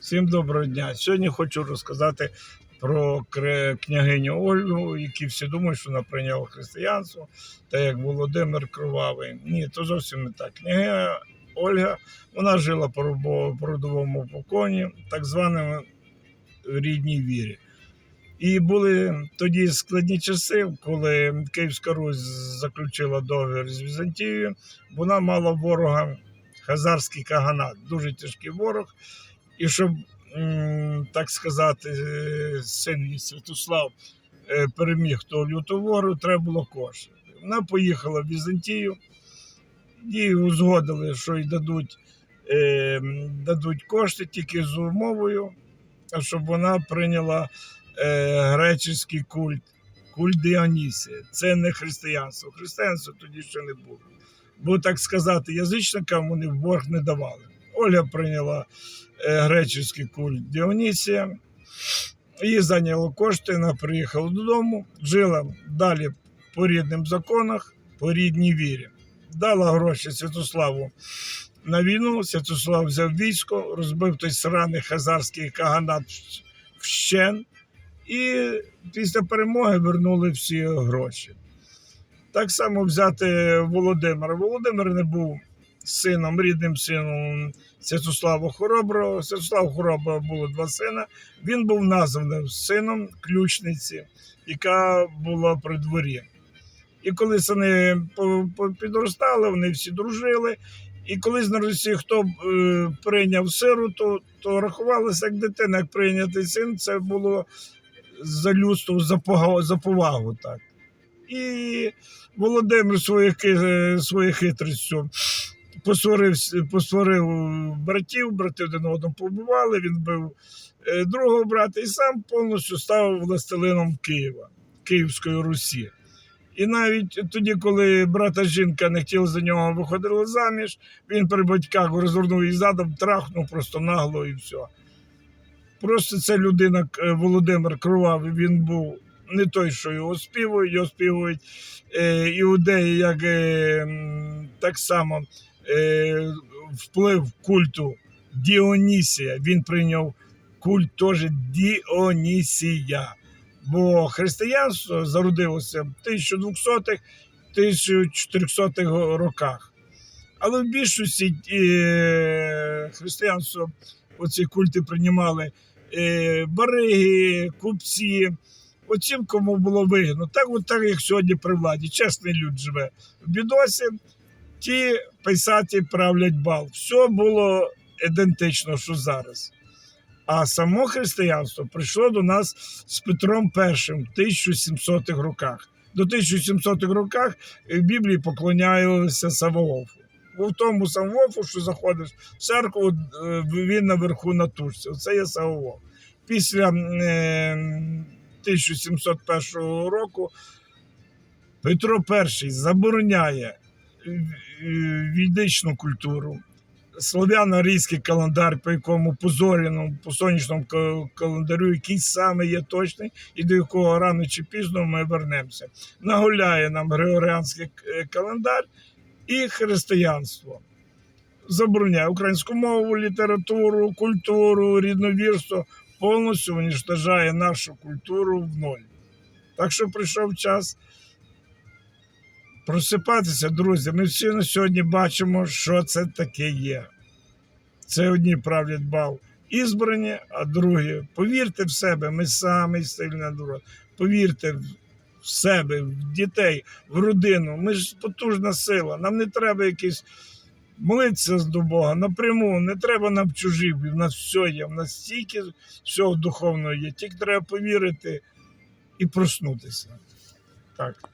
Всім доброго дня. Сьогодні хочу розказати про княгиню Ольгу, які всі думають, що вона прийняла християнство, та як Володимир Кровавий. Ні, то зовсім не так. Княгиня Ольга вона жила по родовому поконі, так званому рідній вірі. І були тоді складні часи, коли Київська Русь заключила договір з Візантією. Вона мала ворога Хазарський Каганат, дуже тяжкий ворог. І щоб, так сказати, син Святослав е, переміг того лютого вору, треба було кошти. Вона поїхала в Візантію, їй узгодили, що й дадуть, е, дадуть кошти тільки з умовою, щоб вона прийняла е, греческий культ, культ Діонісія. Це не християнство. Християнство тоді ще не було. Бо, так сказати, язичникам вони в борг не давали. Ольга прийняла е, греческий культ Діонісія. Їй зайняло кошти, вона приїхала додому, жила далі по рідним законах, по рідній вірі. Дала гроші Святославу на війну. Святослав взяв військо, розбив той сраний хазарський каганат вщен, і після перемоги вернули всі гроші. Так само взяти Володимира. Володимир не був сином, рідним сином Святослава Хороброго. Святослав Хороброго було два сина. Він був названий сином ключниці, яка була при дворі. І коли по- підростали, вони всі дружили. І колись на Росії хто е, прийняв сироту, то рахувалося як дитина, як прийнятий син, це було за людство, за, повагу. так. І Володимир своєю своєю хитрістю посварив, посварив братів, брати один одного побували, він бив е, другого брата і сам повністю став властелином Києва, Київської Русі. І навіть тоді, коли брата жінка не хотіла за нього виходила заміж, він при батьках розвернув її задом, трахнув просто нагло і все. Просто це людина е, Володимир Кровавий, він був не той, що його співують, його співують е, іудеї, як так само вплив культу Діонісія. Він прийняв культ теж Діонісія. Бо християнство зародилося в 1200-х, 1400-х роках. Але в більшості е, християнство оці культи приймали е, бариги, купці, оцім, кому було вигідно. Так, от так, як сьогодні при владі. Чесний люд живе. В бідосі ті писаті правлять бал. Все було ідентично, що зараз. А само християнство прийшло до нас з Петром І в 1700-х роках. До 1700-х роках в Біблії поклонялися Саваофу. В тому Саваофу, що заходиш в церкву, е, він наверху на тушці. Це є Саваоф. Після е, 1701 року Петро І забороняє відичну культуру, слов'яно-арійський календар, по якому по зоряному, по сонячному календарю, який саме є точний, і до якого рано чи пізно ми вернемося. Нагуляє нам григоріанський е, календар і християнство. Забороняє українську мову, літературу, культуру, рідновірство, повністю уничтожає нашу культуру в ноль. Так що прийшов час просипатися, друзі. Ми всі на сьогодні бачимо, що це таке є. Це одні правлять бал ізбрані, а другі. Повірте в себе, ми самий сильний народ. Повірте в себе, в дітей, в родину. Ми ж потужна сила. Нам не треба якісь молитися до Бога напряму, не треба нам чужі. В нас все є, в нас стільки всього духовного є. Тільки треба повірити і проснутися. Так.